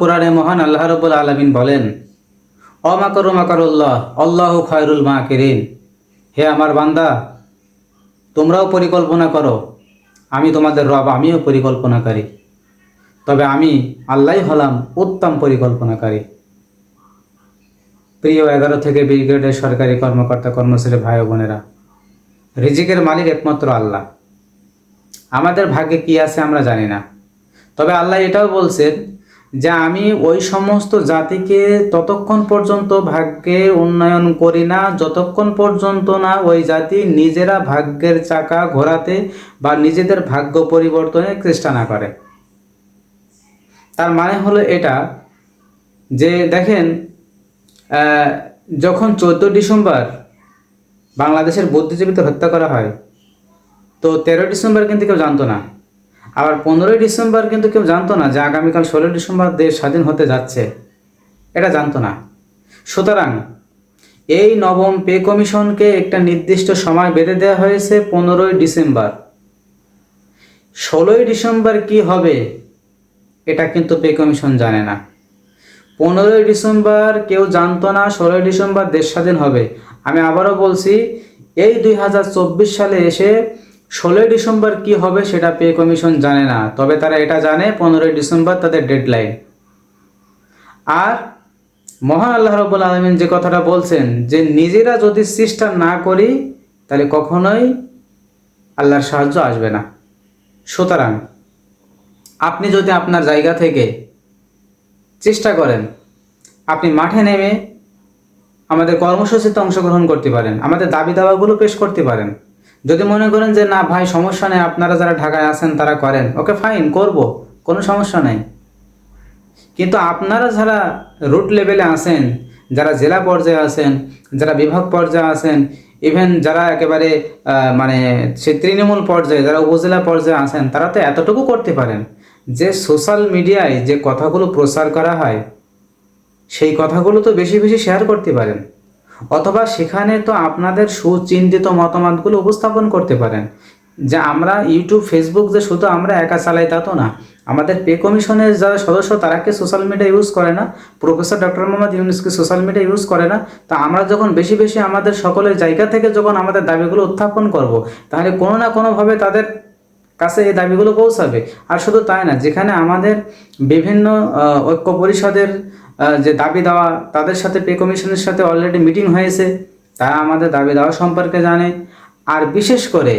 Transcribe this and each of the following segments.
কোরআনে মহান আল্লাহ রব্বুল আলমিন বলেন অমাকর মাকারুল্লাহ, আল্লাহ খয়রুল মা কেরিন হে আমার বান্দা, তোমরাও পরিকল্পনা করো। আমি তোমাদের রব, আমিও পরিকল্পনাকারী। তবে আমি আল্লাহ হলাম উত্তম পরিকল্পনাকারী। প্রিয় এগারো থেকে বিশ গ্রেডের সরকারি কর্মকর্তা কর্মচারী ভাই বোনেরা, রিজিকের মালিক একমাত্র আল্লাহ। আমাদের ভাগ্যে কি আছে আমরা জানি না। তবে আল্লাহ এটাও বলছেন যে আমি ওই সমস্ত জাতিকে ততক্ষণ পর্যন্ত ভাগ্যে উন্নয়ন করি না, যতক্ষণ পর্যন্ত না ওই জাতি নিজেরা ভাগ্যের চাকা ঘোরাতে বা নিজেদের ভাগ্য পরিবর্তনের চেষ্টা না করে। তার মানে হলো এটা যে দেখেন যখন চোদ্দ ডিসেম্বর বাংলাদেশের বুদ্ধিজীবীদের হত্যা করা হয়, তো তেরো ডিসেম্বর কিন্তু কেউ জানতো না। আবার পনেরোই ডিসেম্বর কিন্তু কেউ জানতো না যে আগামীকাল ষোলোই ডিসেম্বর দেশ স্বাধীন হতে যাচ্ছে। এটা জানতো না। সুতরাং এই নবম পে কমিশনকে একটা নির্দিষ্ট সময় বেঁধে দেওয়া হয়েছে পনেরোই ডিসেম্বর। ষোলোই ডিসেম্বর কি হবে, এটা কিন্তু পে কমিশন জানে না। পনেরোই ডিসেম্বর কেউ জানতো না ষোলোই ডিসেম্বর দেশ স্বাধীন হবে। আমি আবারও বলছি, এই দুই হাজার চব্বিশ সালে এসে ষোলোই ডিসেম্বর কি হবে সেটা পে কমিশন জানে না, তবে তারা এটা জানে পনেরোই ডিসেম্বর তাদের ডেডলাইন। আর মহান আল্লাহ রব্বুল আলমিন যে কথাটা বলছেন যে নিজেরা যদি চেষ্টা না করি, তাহলে কখনোই আল্লাহর সাহায্য আসবে না। সুতরাং আপনি যদি আপনার জায়গা থেকে চেষ্টা করেন, আপনি মাঠে নেমে আমাদের কর্মসূচিতে অংশগ্রহণ করতে পারেন, আমাদের দাবি দাওয়াগুলো পেশ করতে পারেন যদি মনে করেন যে, না ভাই, সমস্যা নেই, আপনারা যারা ঢাকায় আছেন, তারা করেন। ওকে ফাইন করব, কোনো সমস্যা নেই। কিন্তু আপনারা যারা রুট লেভেলে আছেন, যারা জেলা পর্যায়ে আছেন, যারা বিভাগ পর্যায়ে আছেন ইভেন যারা একেবারে মানে সে তৃণমূল পর্যায়ে, যারা উপজেলা পর্যায়ে আছেন, তারা তো এতটুকু করতে পারেন যে সোশ্যাল মিডিয়ায় যে কথাগুলো প্রচার করা হয়, সেই কথাগুলো তো বেশি বেশি শেয়ার করতে পারেন। অথবা সেখানে তো আপনাদের সুচিন্তিত মতামতগুলো উপস্থাপন করতে পারেন। যে আমরা ইউটিউব, ফেসবুক যে শুধু আমরা একা চালাই তা তো না। আমাদের পে কমিশনের যারা সদস্য তারা কি সোশ্যাল মিডিয়া ইউজ করে না? প্রফেসর ডক্টর মোহাম্মদ ইউনুসকে সোশ্যাল মিডিয়া ইউজ করে না? তা আমরা যখন বেশি বেশি আমাদের সকলের জায়গা থেকে যখন আমাদের দাবিগুলো উত্থাপন করব, তাহলে কোনো না কোনোভাবে তাদের কাছে এই দাবিগুলো পৌঁছাবে। আর শুধু তাই না, যেখানে আমাদের বিভিন্ন ঐক্য পরিষদের যে দাবি দেওয়া, তাদের সাথে পে কমিশনের সাথে অলরেডি মিটিং হয়েছে, তারা আমাদের দাবি দেওয়া সম্পর্কে জানে। আর বিশেষ করে,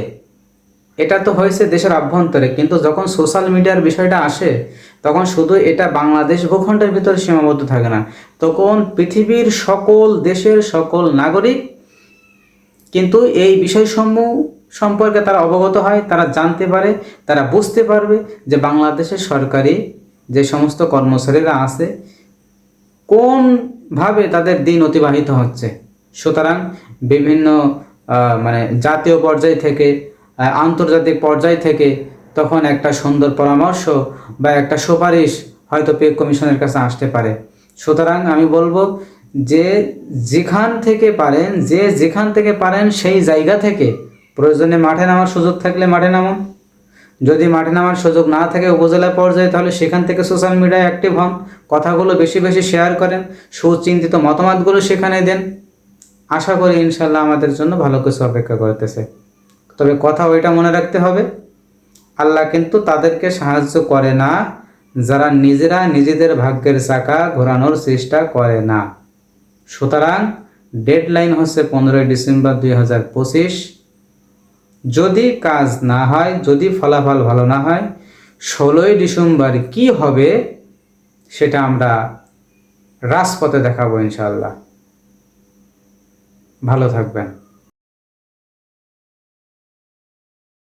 এটা তো হয়েছে দেশের অভ্যন্তরে কিন্তু যখন সোশ্যাল মিডিয়ার বিষয়টা আসে, তখন শুধু এটা বাংলাদেশ ভূখণ্ডের ভিতরে সীমাবদ্ধ থাকে না। তখন পৃথিবীর সকল দেশের সকল নাগরিক কিন্তু এই বিষয়সমূহ সম্পর্কে তারা অবগত হয়, তারা জানতে পারে, তারা বুঝতে পারবে যে বাংলাদেশের সরকারি যে সমস্ত কর্মচারীরা আছে কোনভাবে তাদের দিন অতিবাহিত হচ্ছে। সুতরাং বিভিন্ন মানে জাতীয় পর্যায় থেকে আন্তর্জাতিক পর্যায় থেকে তখন একটা সুন্দর পরামর্শ বা একটা সুপারিশ হয়তো পে কমিশনের কাছে আসতে পারে। সুতরাং আমি বলব যে যেখান থেকে পারেন, যে যেখান থেকে পারেন সেই জায়গা থেকে প্রয়োজনে মাঠে নামার সুযোগ থাকলে মাঠে নামুন। যদি মাঠে নামার সুযোগ না থাকে উপজেলা পর্যায়ে, তাহলে সেখান থেকে সোশ্যাল মিডিয়ায় অ্যাক্টিভ হন, কথাগুলো বেশি বেশি শেয়ার করেন, সুচিন্তিত মতামতগুলো সেখানে দেন। আশা করি ইনশাল্লাহ আমাদের জন্য ভালো কিছু অপেক্ষা করতেছে। তবে কথা ওইটা মনে রাখতে হবে, আল্লাহ কিন্তু তাদেরকে সাহায্য করে না, যারা নিজেরা নিজেদের ভাগ্যের চাকা ঘোরানোর চেষ্টা করে না। সুতরাং ডেডলাইন হচ্ছে পনেরোই ডিসেম্বর দুই হাজার পঁচিশ। যদি কাজ না হয়, যদি ফলাফল ভালো না হয়, ষোলোই ডিসেম্বর কি হবে সেটা আমরা রাজপথে দেখাবো ইনশাল্লাহ ভালো থাকবেন।